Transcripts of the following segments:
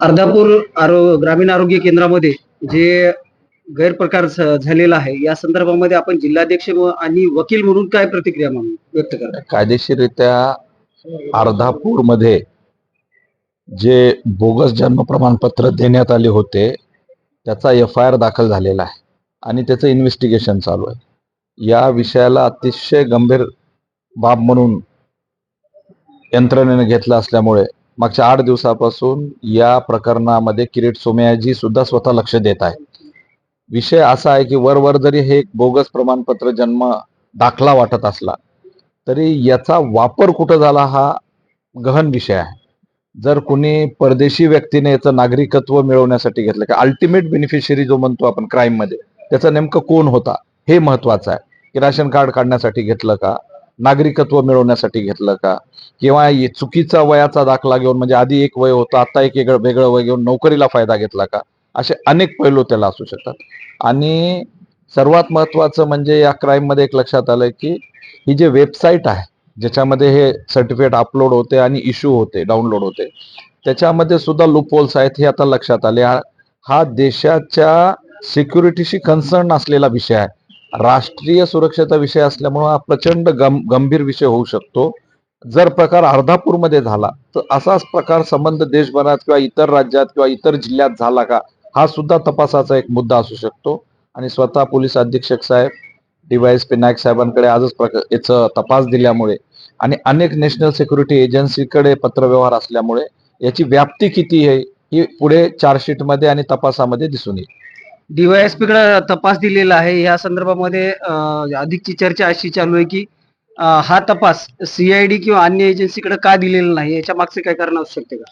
अर्धापूर आरो ग्रामीण आरोग्य केंद्रामध्ये जे गैरप्रकार झालेला आहे या संदर्भामध्ये आपण जिल्हाध्यक्ष आणि वकील म्हणून काय प्रतिक्रिया म्हणून व्यक्त करता? कायदेशीररित्या अर्धापूरमध्ये जे बोगस जन्म प्रमाणपत्र देण्यात आले होते त्याचा एफ आय आर दाखल झालेला आहे आणि त्याचं इन्व्हेस्टिगेशन चालू आहे. या विषयाला अतिशय गंभीर बाब म्हणून यंत्रणेने घेतला असल्यामुळे मागच्या आठ दिवसापासून या प्रकरणामध्ये किरीट सोमयाजी सुद्धा स्वतः लक्ष देत आहे. विषय असा आहे की वरवर जरी हे एक बोगस प्रमाणपत्र जन्म दाखला वाटत असला तरी याचा वापर कुठं झाला हा गहन विषय आहे. जर कुणी परदेशी व्यक्तीने याचं नागरिकत्व मिळवण्यासाठी घेतलं का अल्टिमेट बेनिफिशियरी जो म्हणतो आपण क्राईममध्ये त्याचा नेमकं कोण होता हे महत्वाचं आहे. की राशन कार्ड काढण्यासाठी घेतलं का? नागरिकत्व मिळवण्यासाठी घेतलं का? किंवा चुकीचा वयाचा दाखला घेऊन म्हणजे आधी एक वय होतं आता एक वेगळं वय घेऊन नोकरीला फायदा घेतला का? असे अनेक पैलू त्याला असू शकतात. आणि सर्वात महत्वाचं म्हणजे या क्राईममध्ये एक लक्षात आलं की ही जे वेबसाईट आहे ज्याच्यामध्ये हे सर्टिफिकेट अपलोड होते आणि इश्यू होते डाउनलोड होते त्याच्यामध्ये सुद्धा लूपहोल्स आहेत हे आता लक्षात आले. हा देशाच्या सिक्युरिटीशी कन्सर्न असलेला विषय आहे. राष्ट्रीय सुरक्षेचा विषय असल्यामुळं हा प्रचंड गं गंभीर विषय होऊ शकतो. जर प्रकार अर्धापूरमध्ये झाला तर असाच प्रकार संबंध देशभरात किंवा इतर राज्यात किंवा इतर जिल्ह्यात झाला का हा सुद्धा तपासाचा एक मुद्दा असू शकतो. आणि स्वतः पोलीस अधीक्षक साहेब डीवायएसपी नाईक साहेबांकडे आजच प्रकार याचं तपास दिल्यामुळे आणि अनेक नॅशनल सिक्युरिटी एजन्सीकडे पत्रव्यवहार असल्यामुळे याची व्याप्ती किती आहे ही पुढे चार्जशीटमध्ये आणि तपासामध्ये दिसून येईल. डीवायएसपी कडे तपास दिलेला आहे. या संदर्भामध्ये अधिकची चर्चा अशी चालू आहे की हा तपास सीआयडी किंवा अन्य एजन्सीकडे का दिलेला नाही? याच्या मागचे काय कारण असू शकते का?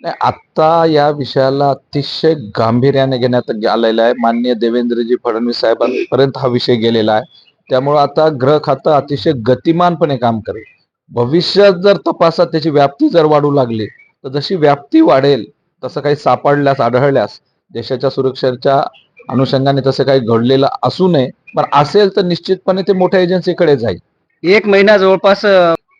नाही आता या विषयाला अतिशय गांभीर्याने घेण्यात आलेलं आहे. मान्य देवेंद्रजी फडणवीस साहेबांपर्यंत हा विषय गेलेला आहे. त्यामुळे आता ग्रह खातं अतिशय गतिमानपणे काम करेल. भविष्यात जर तपासात त्याची व्याप्ती जर वाढू लागली तर जशी व्याप्ती वाढेल तसं काही सापडल्यास आढळल्यास देशाच्या सुरक्षेच्या अनुषंगाने तसं काही घडलेलं असू नये पण असेल तर निश्चितपणे ते मोठ्या एजन्सीकडे जाईल. एक महिना जवळपास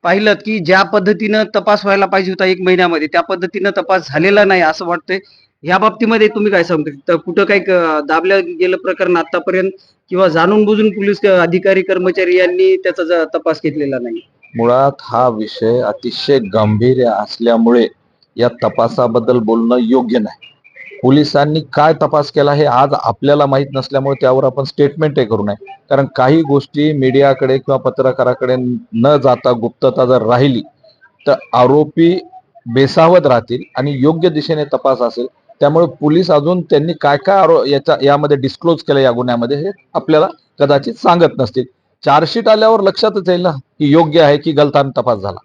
पाहिलं की ज्या पद्धतीनं तपास व्हायला पाहिजे होता एक महिन्यामध्ये त्या पद्धतीनं तपास झालेला नाही असं वाटतंय. या बाबतीमध्ये तुम्ही काय सांगता कुठं काही क- दाबलं गेलं प्रकरण आतापर्यंत किंवा जाणून बुजून पोलीस अधिकारी कर्मचारी यांनी त्याचा तपास घेतलेला नाही? मुळात हा विषय अतिशय गंभीर असल्यामुळे या तपासाबद्दल बोलणं योग्य नाही. पोलिसांनी काय तपास केला हे आज आपल्याला माहीत नसल्यामुळे त्यावर आपण स्टेटमेंटही करू नये. कारण काही गोष्टी मीडियाकडे किंवा पत्रकाराकडे न जाता गुप्तता जर राहिली तर आरोपी बेसावत राहतील आणि योग्य दिशेने तपास असेल. त्यामुळे पोलीस अजून त्यांनी काय काय आरो याच्या यामध्ये डिस्क्लोज केलं या गुन्ह्यामध्ये हे आपल्याला कदाचित सांगत नसतील. चार्जशीट आल्यावर लक्षातच येईल ना की योग्य आहे की गलतान तपास झाला.